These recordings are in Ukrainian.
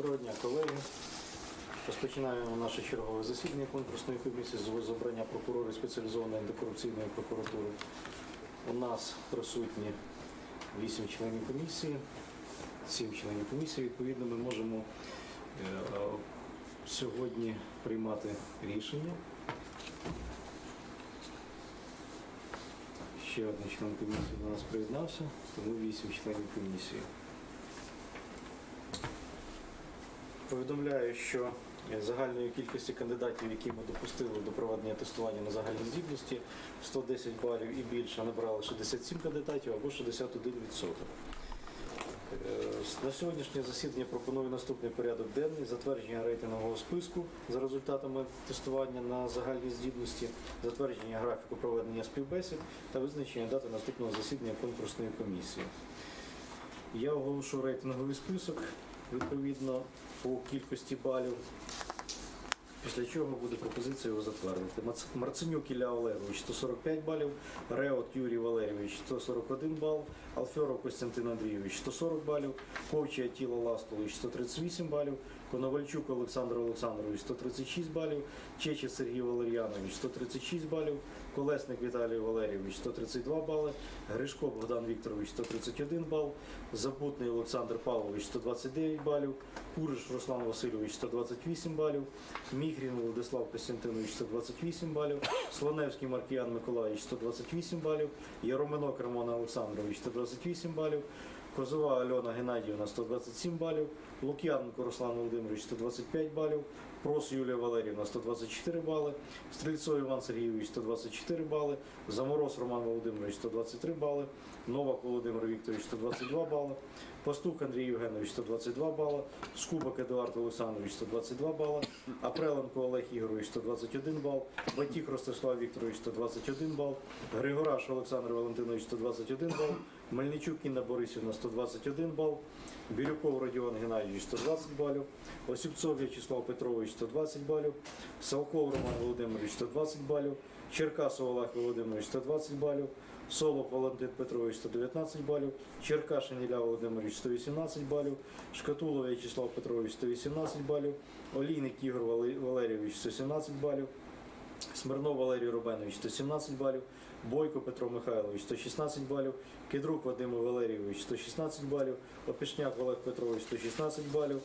Доброго дня, колеги. Розпочинаємо наше чергове засідання конкурсної комісії з обрання прокурорів спеціалізованої антикорупційної прокуратури. У нас присутні 8 членів комісії, 7 членів комісії. Відповідно, ми можемо е, сьогодні приймати рішення. Ще один член комісії до нас приєднався, тому 8 членів комісії. Повідомляю, що е, загальної кількості кандидатів, які ми допустили до проведення тестування на загальні здібності, 110 балів і більше набрали 67 кандидатів або 61%. Е, На сьогоднішнє засідання пропоную наступний порядок денний затвердження рейтингового списку за результатами тестування на загальні здібності, затвердження графіку проведення співбесід та визначення дати наступного засідання конкурсної комісії. Я оголошу рейтинговий список відповідно по кількості балів. Після чого буде пропозиція його затвердити. Марценюк Ілля Олегович 145 балів, Реот Юрій Валерійович 141 бал, Алферов Костянтин Андрійович 140 балів, Ковчий Атіла Ластович 138 балів, Коновальчук Олександр Олександрович 136 балів, Чечет Сергій Валер'янович 136 балів, Колесник Віталій Валерійович 132 бали, Гришко Богдан Вікторович 131 бал, Забутний Олександр Павлович 129 балів, Куриш Руслан Васильович 128 балів, Мігрін Владислав Костянтинович 128 балів, Слоневський Маркіян Миколаївич 128 балів, Яроминок Роман Олександрович 128 балів, Козова Альона Геннадіївна 127 балів, Лук'яненко Руслан Володимирович 125 балів, Прос Юлія Валеріївна 124 бали, Стрільцов Іван Сергійович 124 бали, Замороз Роман Володимирович 123 бали, Новак Володимир Вікторович 122 бали, Пастух Андрій Євгенович 122 бали, Скубак Едуард Олександрович 122 бали, Апреленко Олег Ігорович 121 бал, Батік Ростислав Вікторович 121 бал, Григораш Олександр Валентинович 121 бал, Мельничук Інна Борисівна 121 бал, Бірюков Родіон Геннадійович 120 балів, Осіпцов В'ячеслав Петрович 120 балів, Салков Роман Володимирович 120 балів, Черкасов Олег Володимирович 120 балів, Солок Валентин Петрович 119 балів, Черкашин Ілля Володимирович 118 балів, Шкатулов В'ячеслав Петрович 118 балів, Олійник Ігор Валерійович 117 балів, Смирнов Валерій Рубенович 117 балів, Бойко Петро Михайлович 116 балів, Кедрук Вадим Валерійович 116 балів, Опішняк Олег Петрович 116 балів,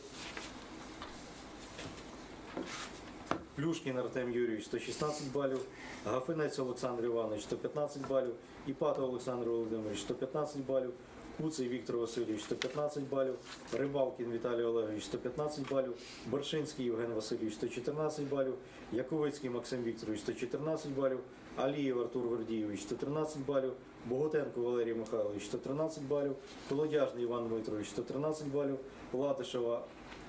Плюшкін Артем Юрійович 116 балів, Гафинець Олександр Іванович 115 балів, Іпатов Олександр Володимирович 115 балів, Куций Віктор Васильович 115 балів, Рибалкін Віталій Олегович 115 балів, Боршинський Євген Васильович 114 балів, Яковицький Максим Вікторович 114 балів, Алієв Артур Вердійович 113 балів, Боготенко Валерій Михайлович 113 балів, Колодяжний Іван Дмитрович 113 балів, Латишева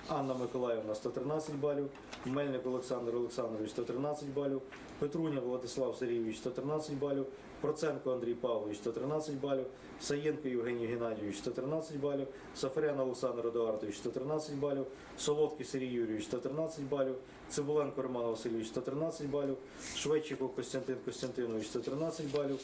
Анна Миколаївна 113 балів, Мельник Олександр Олександрович 113 балів, Петруня Владислав Сергійович 113 балів, Проценко Андрій Павлович 113 балів, Саєнко Євгеній Геннадійович 113 балів, Сафарян Олександр Едуардович 113 балів, Солодкий Сергій Юрійович 113 балів, Цибуленко Роман Васильович 113 балів, Шведчиков Костянтин Костянтинович 113 балів,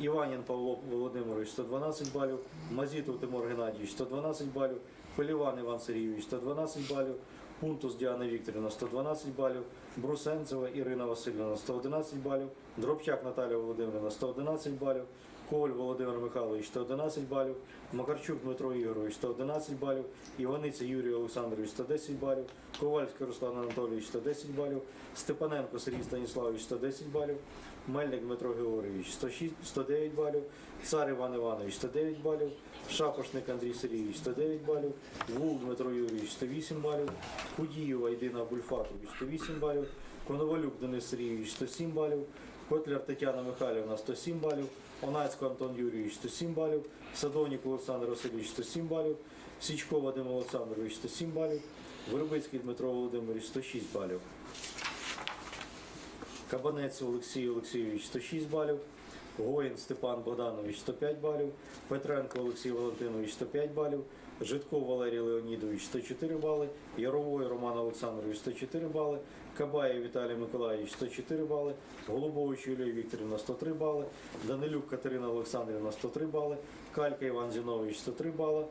Іванін Павло Володимирович 112 балів, Мазітов Тимур Геннадійович 112 балів, Пеліван Іван Сергійович 112 балів, Пунтус Діана Вікторівна 112 балів, Брусенцева Ірина Васильівна 111 балів, Дробчак Наталія Володимирівна 111 балів, Коваль Володимир Михайлович 111 балів, Макарчук Дмитро Ігорович 111 балів, Іваниця Юрій Олександрович 110 балів, Ковальський Руслан Анатолійович 110 балів, Степаненко Сергій Станіславович 110 балів, Мельник Дмитро Георгійович 106, 109 балів, Цар Іван Іванович 109 балів, Шапошник Андрій Сергійович 109 балів, Вул Дмитро Юрійович 108 балів, Худієва Єдина Бульфатович 108 балів, Коновалюк Денис Сергійович 107 балів, Котляр Тетяна Михайлівна 107 балів, Онацько Антон Юрійович 107 балів, Садовник Олександр Васильович 107 балів, Січко Вадим Олександрович 107 балів, Вербицький Дмитро Володимирович 106 балів. Кабанець Олексій Олексійович 106 балів, Гоїн Степан Богданович 105 балів, Петренко Олексій Валентинович 105 балів, Житков Валерій Леонідович 104 бали, Яровой Роман Олександрович 104 бали, Кабаєв Віталій Миколаївич 104 бали, Голубович Юлія Вікторівна 103 бали, Данилюк Катерина Олександрівна 103 бали, Калька Іван Зінович 103 бали,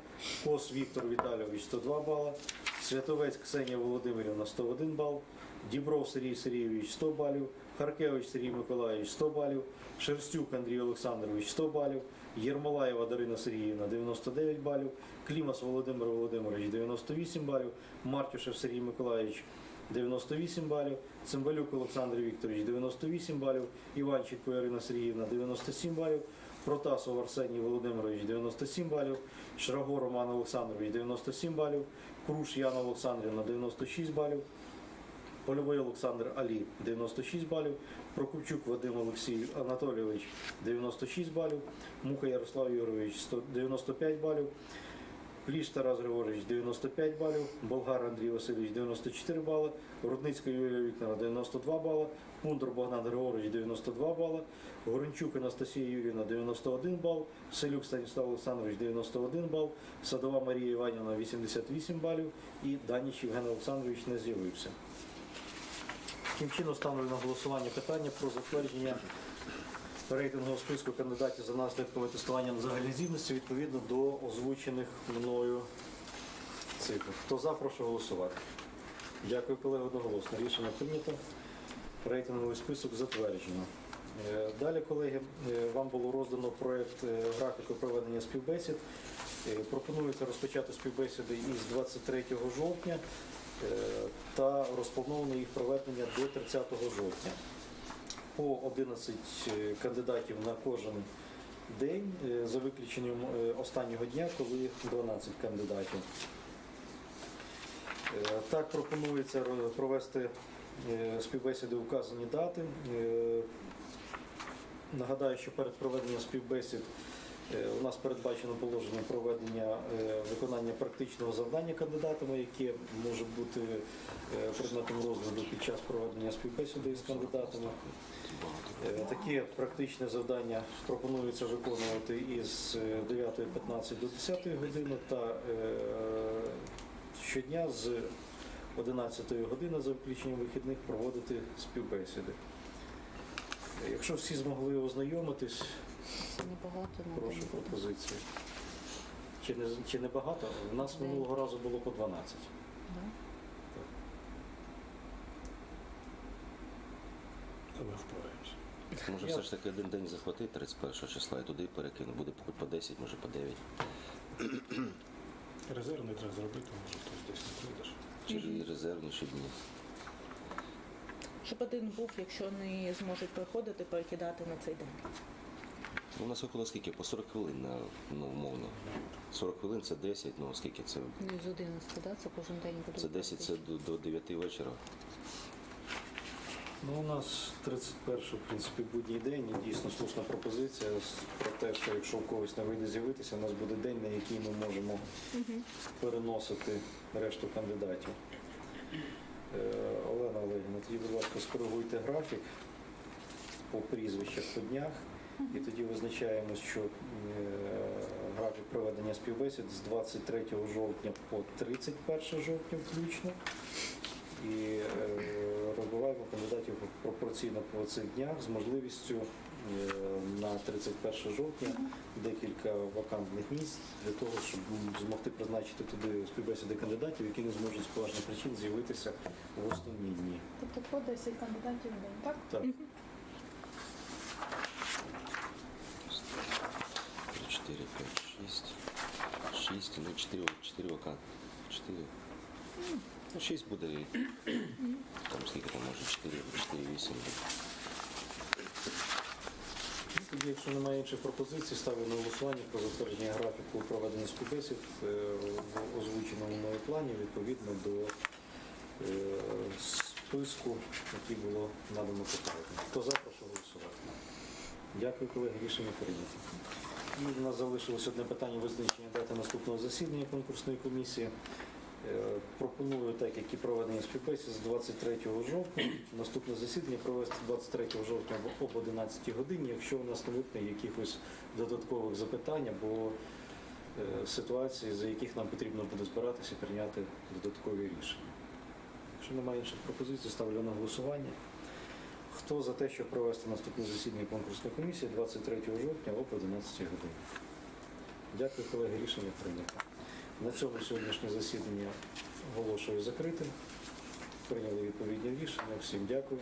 Кос Віктор Віталійович 102 бали, Святовець Ксенія Володимирівна 101 бал, Дібров Сергій Сергійович 100 балів, Харкевич Сергій Миколаївич 100 балів, Шерстюк Андрій Олександрович 100 балів, Єрмолаєва Дарина Сергіївна 99 балів, Клімас Володимир Володимирович 98 балів, Мартюшев Сергій Миколаївич 98 балів, Цимбалюк Олександр Вікторович 98 балів, Іванченко Ірина Сергіївна 97 балів, Протасов Арсеній Володимирович 97 балів, Шраго Роман Олександрович 97 балів, Круш Яна Олександрівна 96 балів, Польовий Олександр Алі 96 балів, Прокопчук Вадим Олексій Анатолійович 96 балів, Муха Ярослав Юрович 100 95 балів, Кліш Тарас Григорович 95 балів, Болгар Андрій Васильович 94 бали, Рудницька Юлія Вікторовна 92 бали, Пундр Богдан Григорович 92 бали, Горенчук Анастасія Юрівна 91 бал, Селюк Станіслав Олександрович 91 бал, Садова Марія Іванівна 88 балів. І Даніч Євген Олександрович не з'явився. Таким чином ставлю на голосування питання про затвердження рейтингового списку кандидатів за наслідками тестування на загальній відповідно до озвучених мною цифр. Хто за, прошу голосувати. Дякую, колеги, одноголосно. Рішення прийнято. Рейтинговий список затверджено. Е, Далі, колеги, е, вам було роздано проєкт е, графіку проведення співбесід. Пропонується розпочати співбесіди із 23 жовтня та розплановано їх проведення до 30 жовтня. По 11 кандидатів на кожен день, е, за виключенням е, останнього дня, коли 12 кандидатів. Е, Так пропонується провести е, співбесіди указані дати. Е, Нагадаю, що перед проведенням співбесід е, у нас передбачено положення проведення е, виконання практичного завдання кандидатами, яке може бути е, предметом розгляду під час проведення співбесіди із кандидатами. Е, Таке практичне завдання пропонується виконувати із е, 9.15 до 10 години та е, щодня з 11 години за виключенням вихідних проводити співбесіди. Якщо всі змогли ознайомитись, Це небагато на прошу день буде. пропозиції. Чи не, чи не багато? У нас День. минулого разу було по 12. Да? Ми впораємося. Може, все ж таки один день захватить 31 числа і туди перекину. Буде хоч по 10, може по 9. Резервний треба зробити, може хтось десь не прийдеш. Чи резервніші дні. Щоб один був, якщо не зможуть приходити, перекидати на цей день. Ну, у нас виходить скільки? По 40 хвилин, на, ну, умовно. 40 хвилин це 10, ну скільки це? Ну, з 11, да? це кожен день буде. Це 10, це до, до 9 вечора. Ну, у нас 31 в принципі, будній день і дійсно слушна пропозиція про те, що якщо у когось не вийде з'явитися, у нас буде день, на який ми можемо переносити решту кандидатів. Е, тоді, будь ласка, скоригуйте графік по прізвищах по днях, і тоді визначаємо, що е, графік проведення співбесід з 23 жовтня по 31 жовтня включно. І розбиваємо кандидатів пропорційно по цих днях з можливістю е, на 31 жовтня декілька вакантних місць для того, щоб змогти призначити туди співбесіди кандидатів, які не зможуть з поважних причин з'явитися в основні дні. Тобто по 10 кандидатів в день, так? Так. 3, 4, 5, 6. 6, ну 4, 4 вакант. 4. Ну, 6 буде. Там скільки там може 4, 4, 8. Ну, Тоді, якщо немає інших пропозицій, ставлю на голосування про затвердження графіку проведення співбесід е, в озвученому мною плані відповідно до е, списку, який було надано попередньо. Хто за, прошу голосувати. Дякую, колеги. Рішення прийнято. І у нас залишилось одне питання визначення дати наступного засідання конкурсної комісії. Е, Пропоную, так як і проведення співбесід з 23 жовтня, наступне засідання провести 23 жовтня об 11 годині, якщо у нас не виникне якихось додаткових запитань або е, ситуацій, за яких нам потрібно буде збиратися і прийняти додаткові рішення. Якщо немає інших пропозицій, ставлю на голосування. Хто за те, щоб провести наступне засідання конкурсної комісії 23 жовтня об 11 годині? Дякую, колеги. Рішення прийнято. На цьому сьогоднішнє засідання оголошую закритим. Прийняли відповідні рішення. Всім дякую.